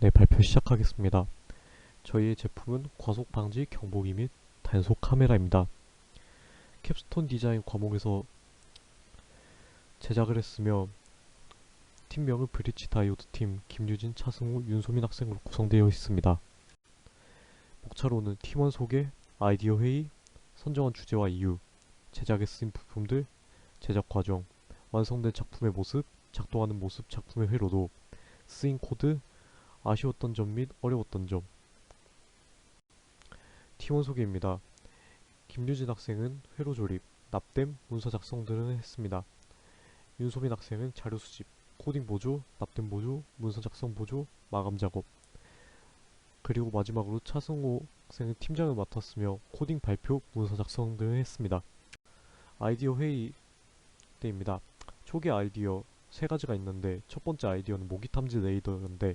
네, 발표 시작하겠습니다. 저희의 제품은 과속 방지 경보기 및 단속 카메라입니다. 캡스톤 디자인 과목에서 제작을 했으며 팀명은 브리치 다이오드 팀 김유진, 차승우, 윤소민 학생으로 구성되어 있습니다. 목차로는 팀원 소개, 아이디어 회의, 선정한 주제와 이유, 제작에 쓰인 부품들, 제작 과정, 완성된 작품의 모습, 작동하는 모습, 작품의 회로도, 쓰인 코드, 아쉬웠던 점 및 어려웠던 점 팀원 소개입니다. 김유진 학생은 회로 조립, 납땜, 문서 작성 등을 했습니다. 윤소민 학생은 자료 수집, 코딩 보조, 납땜 보조, 문서 작성 보조, 마감 작업 그리고 마지막으로 차승호 학생은 팀장을 맡았으며 코딩 발표, 문서 작성 등을 했습니다. 아이디어 회의 때입니다. 초기 아이디어 세 가지가 있는데 첫 번째 아이디어는 모기 탐지 레이더인데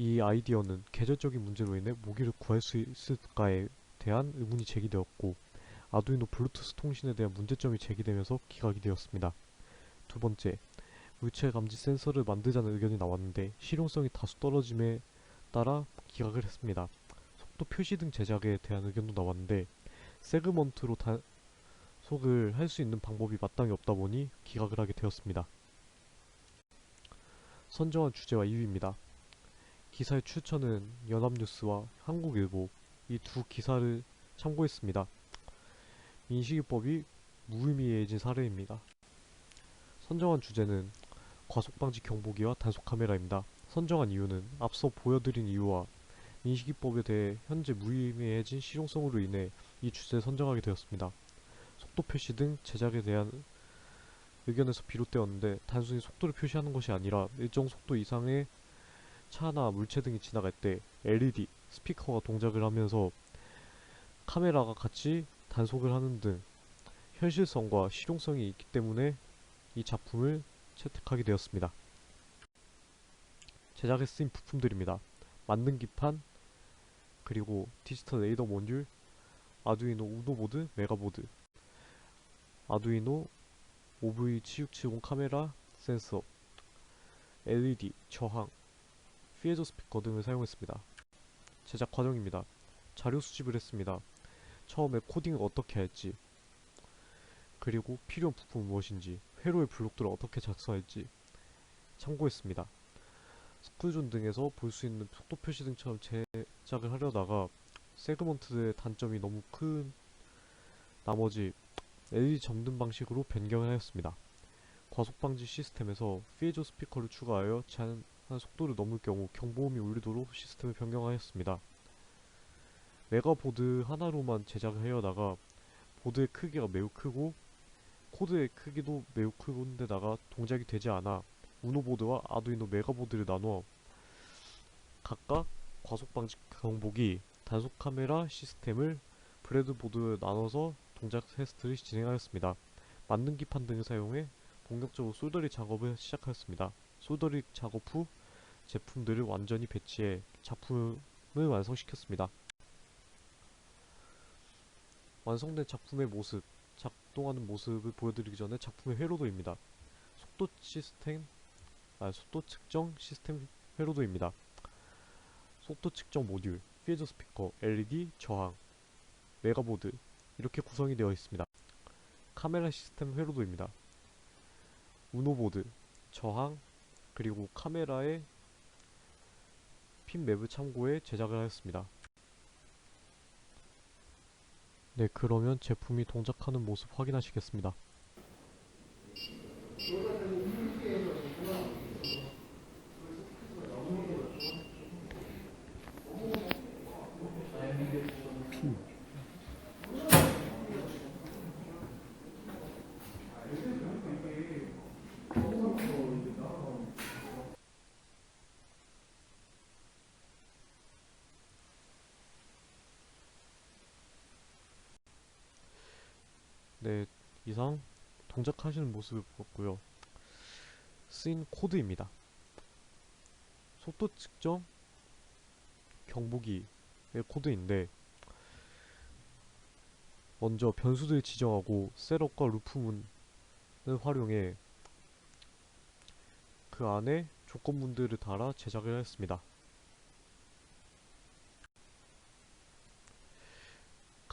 이 아이디어는 계절적인 문제로 인해 모기를 구할 수 있을까에 대한 의문이 제기되었고 아두이노 블루투스 통신에 대한 문제점이 제기되면서 기각이 되었습니다. 두 번째, 물체 감지 센서를 만들자는 의견이 나왔는데 실용성이 다소 떨어짐에 따라 기각을 했습니다. 속도 표시 등 제작에 대한 의견도 나왔는데 세그먼트로 단속을 할 수 있는 방법이 마땅히 없다 보니 기각을 하게 되었습니다. 선정한 주제와 이유입니다. 기사의 출처는 연합뉴스와 한국일보 이 두 기사를 참고했습니다. 민식이법이 무의미해진 사례입니다. 선정한 주제는 과속방지 경보기와 단속카메라입니다. 선정한 이유는 앞서 보여드린 이유와 민식이법에 대해 현재 무의미해진 실용성으로 인해 이 주제를 선정하게 되었습니다. 속도 표시 등 제작에 대한 의견에서 비롯되었는데 단순히 속도를 표시하는 것이 아니라 일정 속도 이상의 차나 물체 등이 지나갈 때 LED, 스피커가 동작을 하면서 카메라가 같이 단속을 하는 등 현실성과 실용성이 있기 때문에 이 작품을 채택하게 되었습니다. 제작에 쓰인 부품들입니다. 만능 기판, 그리고 디지털 레이더 모듈, 아두이노 우노보드, 메가보드, 아두이노 OV7670 카메라, 센서, LED, 저항, 피에조 스피커 등을 사용했습니다. 제작 과정입니다. 자료 수집을 했습니다. 처음에 코딩을 어떻게 할지, 그리고 필요한 부품은 무엇인지, 회로의 블록들을 어떻게 작성할지 참고했습니다. 스쿨존 등에서 볼 수 있는 속도 표시 등처럼 제작을 하려다가 세그먼트의 단점이 너무 큰 나머지 LED 점등 방식으로 변경을 하였습니다. 과속 방지 시스템에서 피에조 스피커를 추가하여 속도를 넘을 경우 경보음이 울리도록 시스템을 변경하였습니다. 메가보드 하나로만 제작을 하려다가 보드의 크기가 매우 크고 코드의 크기도 매우 크고인데다가 동작이 되지 않아 우노보드와 아두이노 메가보드를 나누어 각각 과속방지 경보기, 단속 카메라 시스템을 브레드보드 나눠서 동작 테스트를 진행하였습니다. 만능 기판 등을 사용해 본격적으로 솔더리 작업을 시작하였습니다. 솔더리 작업 후 제품들을 완전히 배치해 작품을 완성시켰습니다. 완성된 작품의 모습, 작동하는 모습을 보여드리기 전에 작품의 회로도입니다. 속도 시스템, 아, 속도 측정 시스템 회로도입니다. 속도 측정 모듈, 피에조 스피커, LED, 저항, 메가보드 이렇게 구성이 되어 있습니다. 카메라 시스템 회로도입니다. 우노보드, 저항, 그리고 카메라의 핀 맵을 참고해 제작을 하였습니다. 네, 그러면 제품이 동작하는 모습 확인하시겠습니다. 네, 이상 동작하시는 모습을 보았고요. 쓰인 코드입니다. 속도 측정 경보기의 코드인데 먼저 변수들 지정하고 셋업과 루프문을 활용해 그 안에 조건문들을 달아 제작을 했습니다.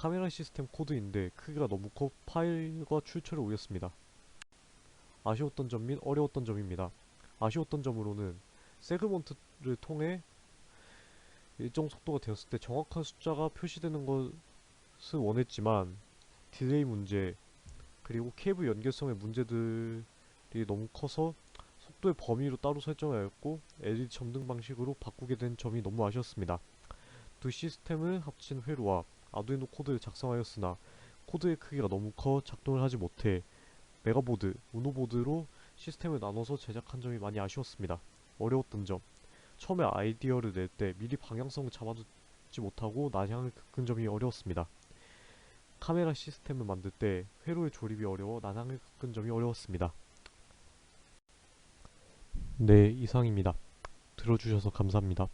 카메라 시스템 코드인데 크기가 너무 커 파일과 출처를 올렸습니다. 아쉬웠던 점 및 어려웠던 점입니다. 아쉬웠던 점으로는 세그먼트를 통해 일정 속도가 되었을 때 정확한 숫자가 표시되는 것을 원했지만 딜레이 문제 그리고 케이블 연결성의 문제들이 너무 커서 속도의 범위로 따로 설정하였고 LED 점등 방식으로 바꾸게 된 점이 너무 아쉬웠습니다. 두 시스템을 합친 회로와 아두이노 코드를 작성하였으나 코드의 크기가 너무 커 작동을 하지 못해 메가보드, 우노보드로 시스템을 나눠서 제작한 점이 많이 아쉬웠습니다. 어려웠던 점 처음에 아이디어를 낼 때 미리 방향성을 잡아두지 못하고 난향을 겪은 점이 어려웠습니다. 카메라 시스템을 만들 때 회로의 조립이 어려워 난항을 겪은 점이 어려웠습니다. 네, 이상입니다. 들어주셔서 감사합니다.